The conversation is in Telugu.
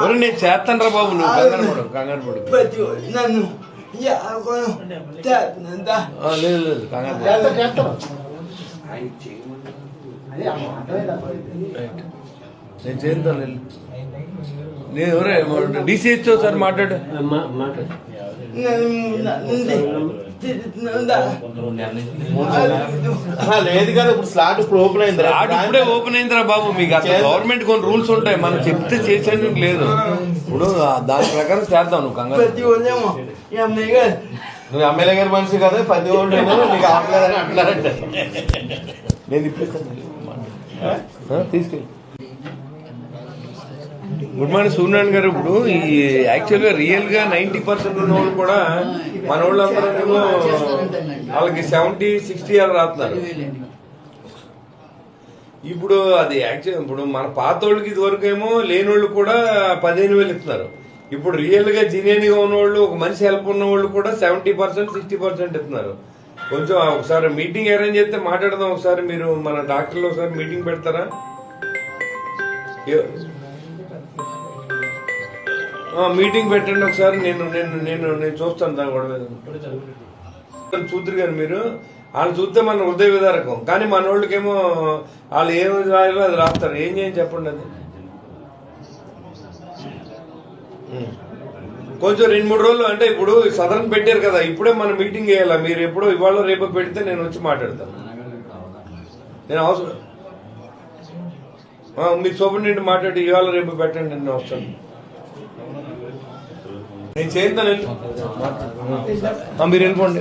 ఒరే నేను చేస్తాను రా బాబు నువ్వు కంగారు పడు కంగారు పడు. నన్ను లేదు లేదు కంగారు. నేను చేస్తాను. నేను. ఎవరే? డీసీహెచ్ సార్ మాట్లాడు. ఆహా, లేదు కదా ఇప్పుడు స్లాట్ ఇప్పుడు ఓపెన్ అయింది ఆడు ఇప్పుడే ఓపెన్ అయిందిరా బాబు. మీకు అసలు గవర్నమెంట్ కొన్ని రూల్స్ ఉంటాయి. మనం చెప్తే చేసేందుకు లేదు. ఇప్పుడు ఆ దాని ప్రకారం చేద్దాం నువ్వు కంగారు నువ్వు ఎమ్మెల్యే గారి మనిషి కదా పది ఓళ్ళు నీకు అవట్లేదని అంటున్నారంట. నేను ఆ, తీసుకెళ్ళి. గుడ్ మార్నింగ్ సూర్యనారాయణ గారు. ఇప్పుడు ఈ యాక్చువల్గా రియల్గా నైన్టీ పర్సెంట్ ఉన్న వాళ్ళు కూడా మన వాళ్ళందరూ వాళ్ళకి సెవెంటీ సిక్స్టీ అలా రాస్తున్నారు. ఇప్పుడు అది యాక్చువల్ ఇప్పుడు మన పాత వాళ్ళకి ఇదివరకు ఏమో లేని వాళ్ళు కూడా పదిహేను వేలు ఇస్తున్నారు. ఇప్పుడు రియల్గా జీనియన్గా ఉన్న వాళ్ళు ఒక మనిషి హెల్ప్ ఉన్న వాళ్ళు కూడా సెవెంటీ పర్సెంట్ సిక్స్టీ పర్సెంట్ ఇస్తున్నారు. కొంచెం ఒకసారి మీటింగ్ అరేంజ్ చేస్తే మాట్లాడదాం. ఒకసారి మీరు మన డాక్టర్లు ఒకసారి మీటింగ్ పెడతారా? మీటింగ్ పెట్టండి ఒకసారి. నేను నేను నేను నేను చూస్తాను దాని గొడవ. చూద్దరు కానీ మీరు? వాళ్ళు చూస్తే మన హృదయ విదారకం. కానీ మన వాళ్ళకేమో వాళ్ళు ఏం రాయాలో అది రాస్తారు. ఏం చేయని చెప్పండి అది. కొంచెం రెండు మూడు రోజులు అంటే ఇప్పుడు సదరన్ పెట్టారు కదా ఇప్పుడే మనం మీటింగ్ చేయాలి మీరు ఎప్పుడో ఇవాళ రేపు పెడితే నేను వచ్చి మాట్లాడతాను. నేను అవసరం ఆ, మీ సూపరింటెండెంట్ మాట్లాడి ఇవాళ రేపు పెట్టండి నేను వస్తాను. నేను చేస్తాను. మీరు వెళ్ళిపోండి.